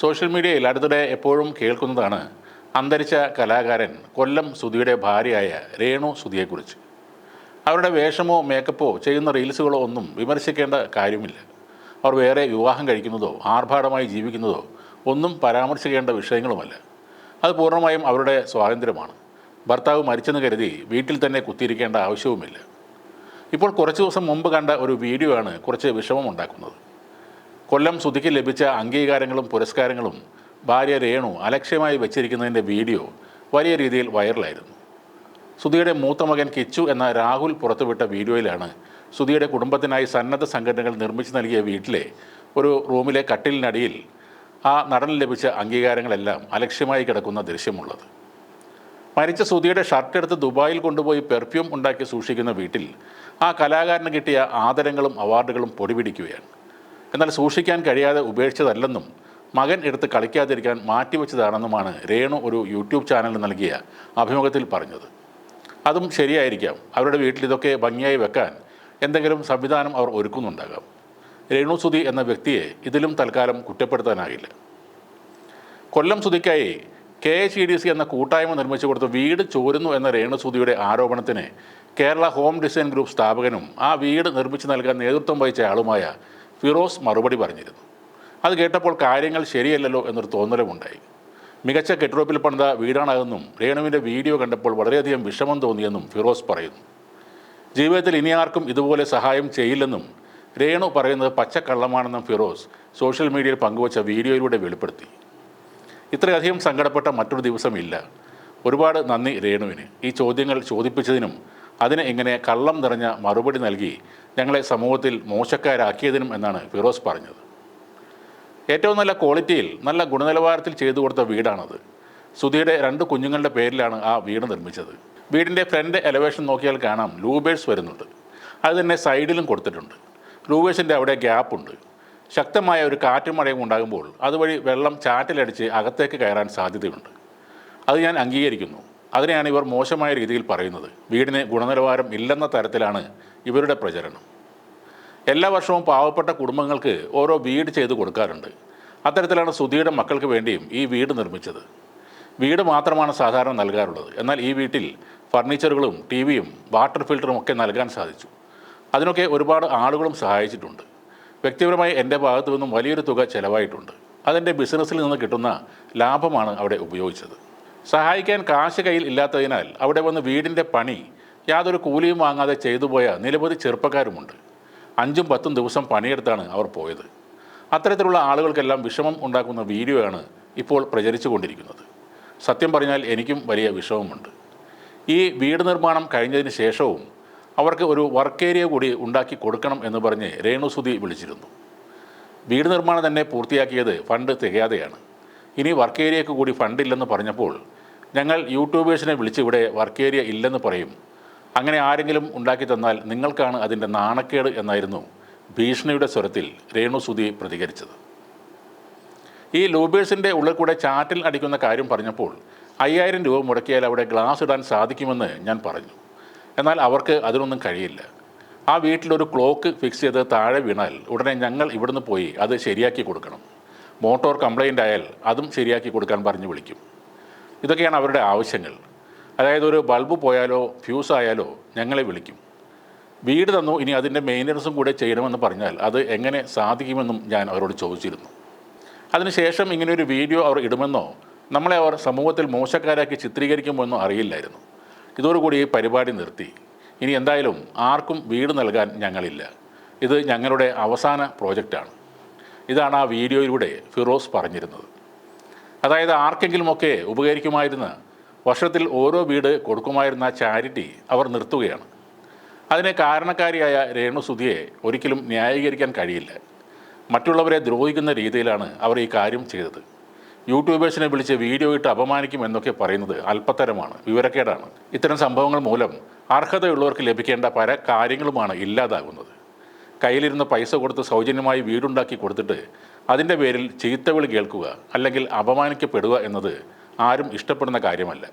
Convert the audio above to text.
Social മീഡിയയിൽ അടുത്തിടെ എപ്പോഴും കേൾക്കുന്നതാണ് അന്തരിച്ച കലാകാരൻ കൊല്ലം സുധിയുടെ ഭാര്യയായ രേണു സുധിയെക്കുറിച്ച്. അവരുടെ വേഷമോ മേക്കപ്പോ ചെയ്യുന്ന റീൽസുകളോ ഒന്നും വിമർശിക്കേണ്ട കാര്യമില്ല. അവർ വേറെ വിവാഹം കഴിക്കുന്നതോ ആർഭാടമായി ജീവിക്കുന്നതോ ഒന്നും പരാമർശിക്കേണ്ട വിഷയങ്ങളുമല്ല. അത് പൂർണമായും അവരുടെ സ്വാതന്ത്ര്യമാണ്. ഭർത്താവ് മരിച്ചെന്ന് കരുതി വീട്ടിൽ തന്നെ കുത്തിയിരിക്കേണ്ട ആവശ്യവുമില്ല. ഇപ്പോൾ കുറച്ച് ദിവസം മുമ്പ് കണ്ട ഒരു വീഡിയോ ആണ് കുറച്ച് വിഷമമുണ്ടാക്കുന്നത് കൊല്ലം സുധിക്ക് ലഭിച്ച അംഗീകാരങ്ങളും പുരസ്കാരങ്ങളും ഭാര്യ രേണു അലക്ഷ്യമായി വെച്ചിരിക്കുന്നതിന്റെ വീഡിയോ വലിയ രീതിയിൽ വൈറലായിരുന്നു. സുധിയുടെ മൂത്ത മകൻ കിച്ചു എന്ന രാഹുൽ പുറത്തുവിട്ട വീഡിയോയിലാണ് സുധിയുടെ കുടുംബത്തിനായി സന്നദ്ധ സംഘടനകൾ നിർമ്മിച്ചു നൽകിയ വീട്ടിലെ ഒരു റൂമിലെ കട്ടിലിനടിയിൽ ആ നടന് ലഭിച്ച അംഗീകാരങ്ങളെല്ലാം അലക്ഷ്യമായി കിടക്കുന്ന ദൃശ്യമുള്ളത്. മരിച്ച സുധിയുടെ ഷർട്ട് എടുത്ത് ദുബായിൽ കൊണ്ടുപോയി പെർഫ്യൂം ഉണ്ടാക്കി സൂക്ഷിക്കുന്ന വീട്ടിൽ ആ കലാകാരന് കിട്ടിയ ആദരങ്ങളും അവാർഡുകളും പൊടിപിടിക്കുകയാണ്. എന്നാൽ സൂക്ഷിക്കാൻ കഴിയാതെ ഉപേക്ഷിച്ചതല്ലെന്നും മകൻ എടുത്ത് കളിക്കാതിരിക്കാൻ മാറ്റിവെച്ചതാണെന്നുമാണ് രേണു ഒരു യൂട്യൂബ് ചാനലിൽ നൽകിയ അഭിമുഖത്തിൽ പറഞ്ഞത്. അതും ശരിയായിരിക്കാം. അവരുടെ വീട്ടിൽ ഇതൊക്കെ ഭംഗിയായി വെക്കാൻ എന്തെങ്കിലും സംവിധാനം അവർ ഒരുക്കുന്നുണ്ടാകാം. രേണു സുധി എന്ന വ്യക്തിയെ ഇതിലും തൽക്കാലം കുറ്റപ്പെടുത്താനാകില്ല Kollam സുധിക്കായി K H E D C എന്ന കൂട്ടായ്മ നിർമ്മിച്ചു കൊടുത്ത് വീട് ചോരുന്നു എന്ന രേണുസുതിയുടെ ആരോപണത്തിന് കേരള ഹോം ഡിസൈൻ ഗ്രൂപ്പ് സ്ഥാപകനും ആ വീട് നിർമ്മിച്ചു നൽകാൻ നേതൃത്വം വഹിച്ച ആളുമായ ഫിറോസ് മറുപടി പറഞ്ഞിരുന്നു. അത് കേട്ടപ്പോൾ കാര്യങ്ങൾ ശരിയല്ലല്ലോ എന്നൊരു തോന്നലുമുണ്ടായി. മികച്ച കെട്ടുറപ്പിൽ പണിത വീടാണെന്നും രേണുവിന്റെ വീഡിയോ കണ്ടപ്പോൾ വളരെയധികം വിഷമം തോന്നിയെന്നും ഫിറോസ് പറയുന്നു. ജീവിതത്തിൽ ഇനി ആർക്കും ഇതുപോലെ സഹായം ചെയ്യില്ലെന്നും രേണു പറയുന്നത് പച്ചക്കള്ളമാണെന്നും ഫിറോസ് സോഷ്യൽ മീഡിയയിൽ പങ്കുവച്ച വീഡിയോയിലൂടെ വെളിപ്പെടുത്തി. ഇത്രയധികം സങ്കടപ്പെട്ട മറ്റൊരു ദിവസമില്ല ഒരുപാട് നന്ദി രേണുവിന്. ഈ ചോദ്യങ്ങൾ ചോദിപ്പിച്ചതിനും അതിന് ഇങ്ങനെ കള്ളം നിറഞ്ഞ മറുപടി നൽകി ഞങ്ങളെ സമൂഹത്തിൽ മോശക്കാരാക്കിയതിനും എന്നാണ് ഫിറോസ് പറഞ്ഞത്. ഏറ്റവും നല്ല ക്വാളിറ്റിയിൽ നല്ല ഗുണനിലവാരത്തിൽ ചെയ്തു കൊടുത്ത വീടാണത്. സുധിയുടെ രണ്ട് കുഞ്ഞുങ്ങളുടെ പേരിലാണ് ആ വീട് നിർമ്മിച്ചത്. വീടിന്റെ ഫ്രണ്ട് എലവേഷൻ നോക്കിയാൽ കാണാം ലൂബേഴ്സ് വരുന്നുണ്ട്. അത് തന്നെ സൈഡിലും കൊടുത്തിട്ടുണ്ട്. ലൂബേഴ്സിന്റെ അവിടെ ഗ്യാപ്പുണ്ട് ശക്തമായ ഒരു കാറ്റും മഴയും ഉണ്ടാകുമ്പോൾ അതുവഴി വെള്ളം ചാറ്റിലടിച്ച് അകത്തേക്ക് കയറാൻ സാധ്യതയുണ്ട്. അത് ഞാൻ അംഗീകരിക്കുന്നു. അതിനെയാണ് ഇവർ മോശമായ രീതിയിൽ പറയുന്നത്. വീടിന് ഗുണനിലവാരം ഇല്ലെന്ന തരത്തിലാണ് ഇവരുടെ പ്രചരണം. എല്ലാ വർഷവും പാവപ്പെട്ട കുടുംബങ്ങൾക്ക് ഓരോ വീട് ചെയ്തു കൊടുക്കാറുണ്ട്. അത്തരത്തിലാണ് സുധിയുടെ മക്കൾക്ക് വേണ്ടിയും ഈ വീട് നിർമ്മിച്ചത്. വീട് മാത്രമാണ് സാധാരണ നൽകാറുള്ളത്. എന്നാൽ ഈ വീട്ടിൽ ഫർണിച്ചറുകളും ടി വിയും വാട്ടർ ഫിൽറ്ററും ഒക്കെ നൽകാൻ സാധിച്ചു. അതിനൊക്കെ ഒരുപാട് ആളുകളും സഹായിച്ചിട്ടുണ്ട്. വ്യക്തിപരമായി എന്റെ ഭാഗത്തു നിന്നും വലിയൊരു തുക ചിലവായിട്ടുണ്ട്. അതെന്റെ ബിസിനസ്സിൽ നിന്ന് കിട്ടുന്ന ലാഭമാണ് അവിടെ ഉപയോഗിച്ചത്. സഹായിക്കാൻ കാശ് കയ്യിൽ ഇല്ലാത്തതിനാൽ അവിടെ വന്ന് വീടിന്റെ പണി യാതൊരു കൂലിയും വാങ്ങാതെ ചെയ്തു പോയ നിരവധി ചെറുപ്പക്കാരുമുണ്ട്. അഞ്ചും പത്തും ദിവസം പണിയെടുത്താണ് അവർ പോയത്. അത്തരത്തിലുള്ള ആളുകൾക്കെല്ലാം വിഷമം ഉണ്ടാക്കുന്ന വീഡിയോയാണ് ഇപ്പോൾ പ്രചരിച്ചു കൊണ്ടിരിക്കുന്നത് സത്യം പറഞ്ഞാൽ എനിക്കും വലിയ വിഷമമുണ്ട്. ഈ വീട് നിർമ്മാണം കഴിഞ്ഞതിന് ശേഷവും അവർക്ക് ഒരു വർക്ക് ഏരിയ കൂടി ഉണ്ടാക്കി കൊടുക്കണം എന്ന് പറഞ്ഞ് രേണുസുതി വിളിച്ചിരുന്നു. വീട് നിർമ്മാണം തന്നെ പൂർത്തിയാക്കിയത് ഫണ്ട് തികയാതെയാണ്. ഇനി വർക്ക് ഏരിയക്ക് കൂടി ഫണ്ടില്ലെന്ന് പറഞ്ഞപ്പോൾ ഞങ്ങൾ യൂട്യൂബേഴ്സിനെ വിളിച്ച് ഇവിടെ വർക്ക് ഏരിയ ഇല്ലെന്ന് പറയും അങ്ങനെ ആരെങ്കിലും ഉണ്ടാക്കി തന്നാൽ നിങ്ങൾക്കാണ് അതിന്റെ നാണക്കേട് എന്നായിരുന്നു ഭീഷണിയുടെ സ്വരത്തിൽ രേണു സുധി പ്രതികരിച്ചത്. ഈ ലൂബേഴ്സിന്റെ ഉള്ളിൽ കൂടെ ചാറ്റിൽ അടിക്കുന്ന കാര്യം പറഞ്ഞപ്പോൾ അയ്യായിരം രൂപ മുടക്കിയാൽ അവിടെ ഗ്ലാസ് ഇടാൻ സാധിക്കുമെന്ന് ഞാൻ പറഞ്ഞു. എന്നാൽ അവർക്ക് അതിനൊന്നും കഴിയില്ല. ആ വീട്ടിലൊരു ക്ലോക്ക് ഫിക്സ് ചെയ്ത് താഴെ വീണാൽ ഉടനെ ഞങ്ങൾ ഇവിടുന്ന് പോയി അത് ശരിയാക്കി കൊടുക്കണം. മോട്ടോർ കംപ്ലൈന്റ് ആയാൽ അതും ശരിയാക്കി കൊടുക്കാൻ പറഞ്ഞു വിളിക്കും. ഇതൊക്കെയാണ് അവരുടെ ആവശ്യങ്ങൾ. അതായത് ഒരു ബൾബ് പോയാലോ ഫ്യൂസ് ആയാലോ ഞങ്ങളെ വിളിക്കും. വീട് തന്നു ഇനി അതിന്റെ മെയിന്റനൻസും കൂടെ ചെയ്യണമെന്ന് പറഞ്ഞാൽ അത് എങ്ങനെ സാധിക്കുമെന്നും ഞാൻ അവരോട് ചോദിച്ചിരുന്നു. അതിനുശേഷം ഇങ്ങനെ ഒരു വീഡിയോ അവർ ഇടുമെന്നോ നമ്മളെ അവർ സമൂഹത്തിൽ മോശക്കാരാക്കി ചിത്രീകരിക്കുമെന്നോ അറിയില്ലായിരുന്നു. ഇതോടുകൂടി ഈ പരിപാടി നിർത്തി. ഇനി എന്തായാലും ആർക്കും വീട് നൽകാൻ ഞങ്ങളില്ല. ഇത് ഞങ്ങളുടെ അവസാന പ്രോജക്റ്റാണ്. ഇതാണ് ആ വീഡിയോയിലൂടെ ഫിറോസ് പറഞ്ഞിരുന്നത്. അതായത് ആർക്കെങ്കിലുമൊക്കെ ഉപകരിക്കുമായിരുന്ന വർഷത്തിൽ ഓരോ വീട് കൊടുക്കുമായിരുന്ന ചാരിറ്റി അവർ നിർത്തുകയാണ്. അതിനെ കാരണക്കാരിയായ രേണുസുധിയെ ഒരിക്കലും ന്യായീകരിക്കാൻ കഴിയില്ല. മറ്റുള്ളവരെ ദ്രോഹിക്കുന്ന രീതിയിലാണ് അവർ ഈ കാര്യം ചെയ്തത്. യൂട്യൂബേഴ്സിനെ വിളിച്ച് വീഡിയോ ഇട്ട് അപമാനിക്കും എന്നൊക്കെ പറയുന്നത് അല്പത്തരമാണ് വിവരക്കേടാണ്. ഇത്തരം സംഭവങ്ങൾ മൂലം അർഹതയുള്ളവർക്ക് ലഭിക്കേണ്ട പല കാര്യങ്ങളുമാണ് ഇല്ലാതാകുന്നത്. കയ്യിലിരുന്ന് പൈസ കൊടുത്ത് സൗജന്യമായി വീടുണ്ടാക്കി കൊടുത്തിട്ട് അതിന്റെ പേരിൽ ചീത്തവിളി കേൾക്കുക അല്ലെങ്കിൽ അപമാനിക്കപ്പെടുക എന്നത് ആരും ഇഷ്ടപ്പെടുന്ന കാര്യമല്ല.